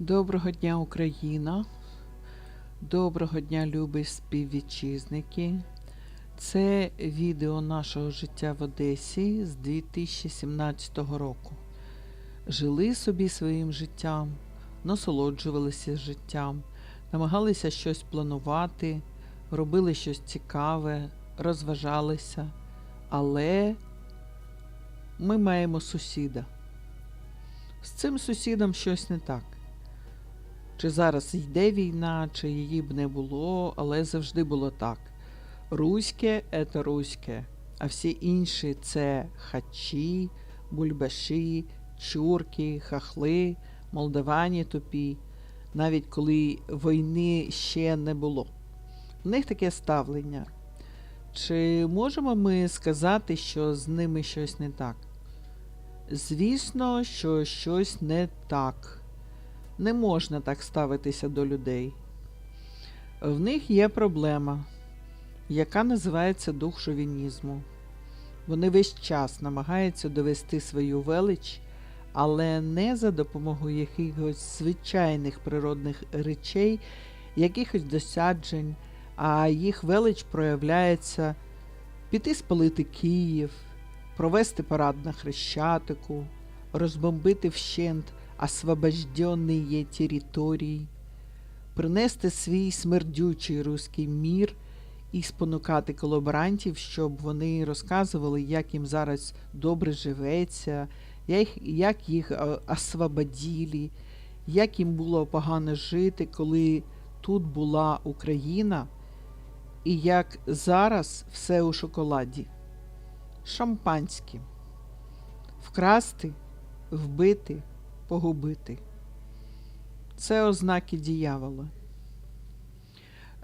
Доброго дня, Україна! Доброго дня, любі співвітчизники! Це відео нашого життя в Одесі з 2017 року. Жили собі своїм життям, насолоджувалися життям, намагалися щось планувати, робили щось цікаве, розважалися, але ми маємо сусіда. З цим сусідом щось не так. Чи зараз йде війна, чи її б не було, але завжди було так. Руське це руське, а всі інші це хачі, бульбаші, чурки, хахли, молдавані тупі, навіть коли війни ще не було. В них таке ставлення. Чи можемо ми сказати, що з ними щось не так? Звісно, що щось не так. Не можна так ставитися до людей. В них є проблема, яка називається дух шовінізму. Вони весь час намагаються довести свою велич, але не за допомогою якихось звичайних природних речей, якихось досяджень, а їх велич проявляється піти спалити Київ, провести парад на Хрещатику, розбомбити вщент освобожденные території, принести свій смердючий руський мір і спонукати колаборантів, щоб вони розказували, як їм зараз добре живеться, як, їх е, освободили, як їм було погано жити, коли тут була Україна, і як зараз все у шоколаді. Шампанське. Вкрасти, вбити погубити. Це ознаки діявола.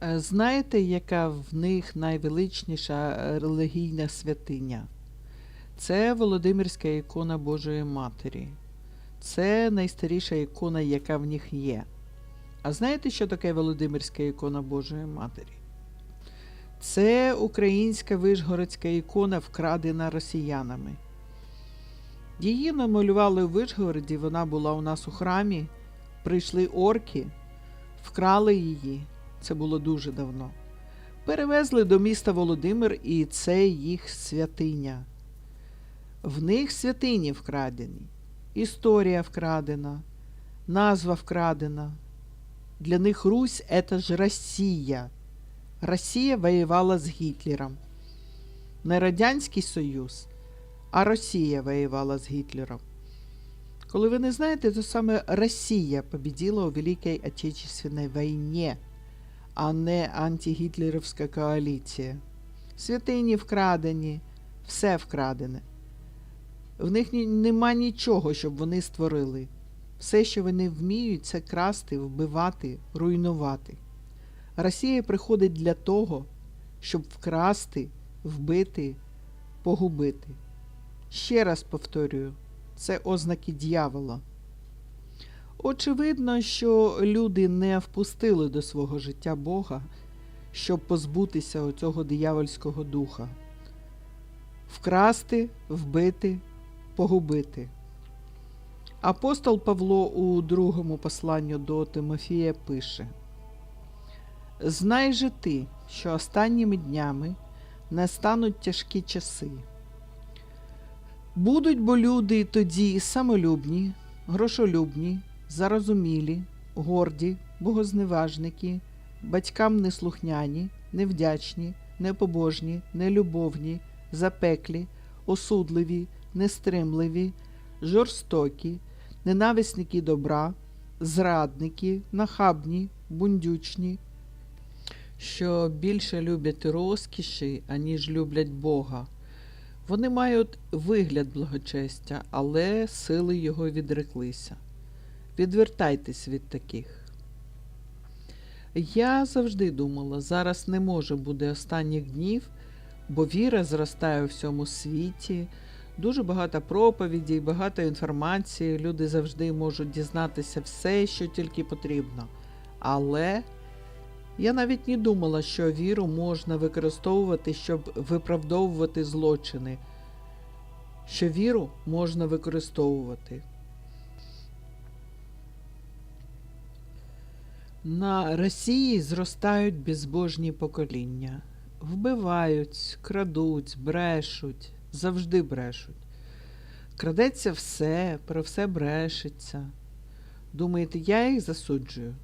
Е, Знаєте, яка в них найвеличніша релігійна святиня? Це Володимирська ікона Божої Матері. Це найстаріша ікона, яка в них є. А знаєте, що таке Володимирська ікона Божої Матері? Це українська вишгородська ікона, вкрадена росіянами. Її намалювали у Вишгороді, вона була у нас у храмі. Прийшли орки, вкрали її, це було дуже давно. Перевезли до міста Володимир, і це їх святиня. В них святині вкрадені, історія вкрадена, назва вкрадена. Для них Русь це ж Росія. Росія воювала з Гітлером. Не Радянський Союз а Росія воювала з Гітлером. Коли ви не знаєте, то саме Росія победила у Великій Отечественной війні, а не антигітлерівська коаліція. Святині вкрадені, все вкрадене. В них нема нічого, щоб вони створили. Все, що вони вміють, це красти, вбивати, руйнувати. Росія приходить для того, щоб вкрасти, вбити, погубити. Ще раз повторюю, це ознаки дьявола. Очевидно, що люди не впустили до свого життя Бога, щоб позбутися оцього диявольського духа, вкрасти, вбити, погубити. Апостол Павло у другому посланню до Тимофія пише: Знай же ти, що останніми днями настануть тяжкі часи. Будуть бо люди тоді самолюбні, грошолюбні, зарозумілі, горді, богозневажники, батькам неслухняні, невдячні, непобожні, нелюбовні, запеклі, осудливі, нестримливі, жорстокі, ненависники добра, зрадники, нахабні, бундючні, що більше люблять розкіші, аніж люблять Бога. Вони мають вигляд благочестя, але сили його відреклися. Відвертайтесь від таких. Я завжди думала, зараз не може бути останніх днів, бо віра зростає у всьому світі, дуже багато проповідей, багато інформації, люди завжди можуть дізнатися все, що тільки потрібно. Але я навіть не думала, що віру можна використовувати, щоб виправдовувати злочини, що віру можна використовувати. На Росії зростають безбожні покоління. Вбивають, крадуть, брешуть, завжди брешуть. Крадеться все, про все брешеться. Думаєте, я їх засуджую?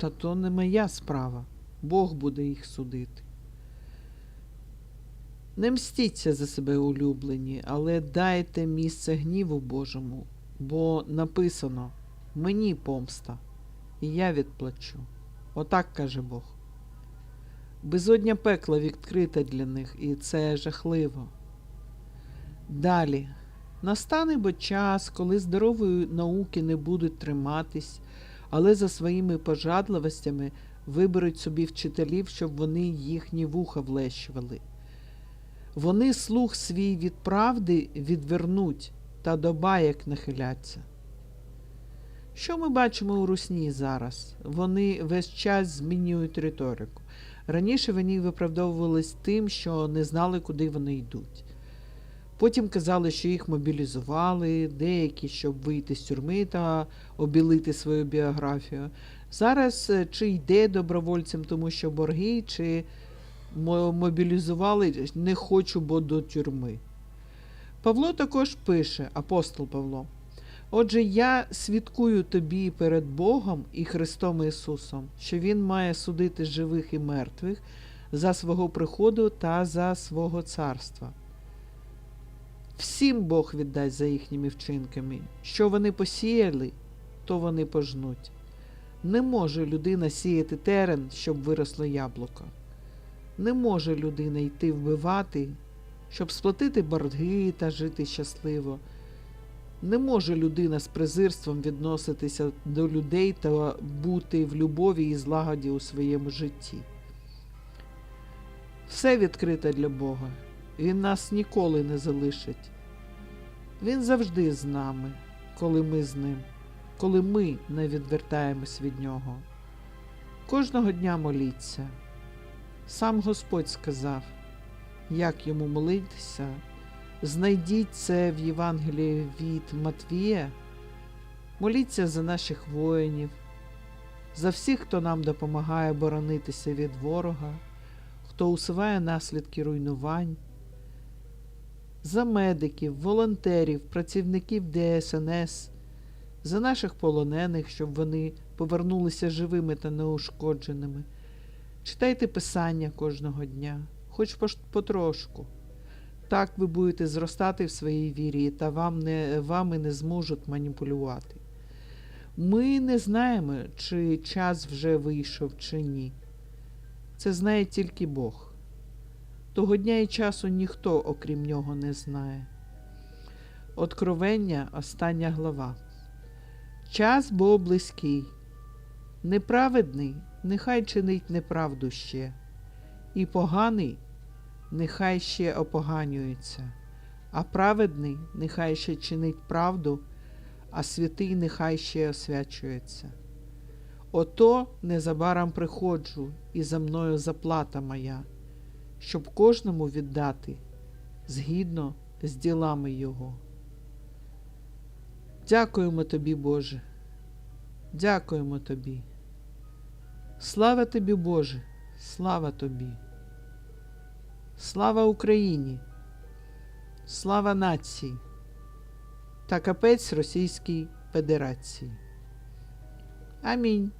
Та то не моя справа. Бог буде їх судити. Не мстіться за себе улюблені, але дайте місце гніву Божому, бо написано мені помста, і я відплачу. Отак каже Бог. Безодня пекла відкрита для них, і це жахливо. Далі. Настане бо час, коли здорової науки не будуть триматись, але за своїми пожадливостями виберуть собі вчителів, щоб вони їхні вуха влещували. Вони слух свій від правди відвернуть та до баєк нахиляться. Що ми бачимо у русні зараз? Вони весь час змінюють риторику. Раніше вони виправдовувались тим, що не знали, куди вони йдуть. Потім казали, що їх мобілізували, деякі, щоб вийти з тюрми та обілити свою біографію. Зараз е, чи йде добровольцем, тому що борги, чи мобілізували не хочу, бо до тюрми. Павло також пише, апостол Павло. Отже, я свідкую тобі перед Богом і Христом Ісусом, що Він має судити живих і мертвих за свого приходу та за свого царства. Всім Бог віддасть за їхніми вчинками. Що вони посіяли, то вони пожнуть. Не може людина сіяти терен, щоб виросло яблуко. Не може людина йти вбивати, щоб сплатити борги та жити щасливо. Не може людина з презирством відноситися до людей та бути в любові і злагоді у своєму житті. Все відкрите для Бога. Він нас ніколи не залишить. Він завжди з нами, коли ми з ним, коли ми не відвертаємось від нього. Кожного дня моліться. Сам Господь сказав, як йому молитися. Знайдіть це в Євангелії від Матвія. Моліться за наших воїнів, за всіх, хто нам допомагає боронитися від ворога, хто усуває наслідки руйнувань, за медиків, волонтерів, працівників ДСНС, за наших полонених, щоб вони повернулися живими та неушкодженими. Читайте Писання кожного дня, хоч потрошку. Так ви будете зростати в своїй вірі, та вам не, вами не зможуть маніпулювати. Ми не знаємо, чи час вже вийшов, чи ні. Це знає тільки Бог. Того дня і часу ніхто, окрім нього, не знає. Откровення, остання глава. Час бо близький. Неправедний нехай чинить неправду ще, і поганий нехай ще опоганюється, а праведний нехай ще чинить правду, а святий нехай ще освячується. Ото незабаром приходжу, і за мною заплата моя, щоб кожному віддати згідно з ділами його. Дякуємо тобі, Боже. Дякуємо тобі. Слава тобі, Боже, слава тобі. Слава Україні, слава нації та капець Російській Федерації. Амінь.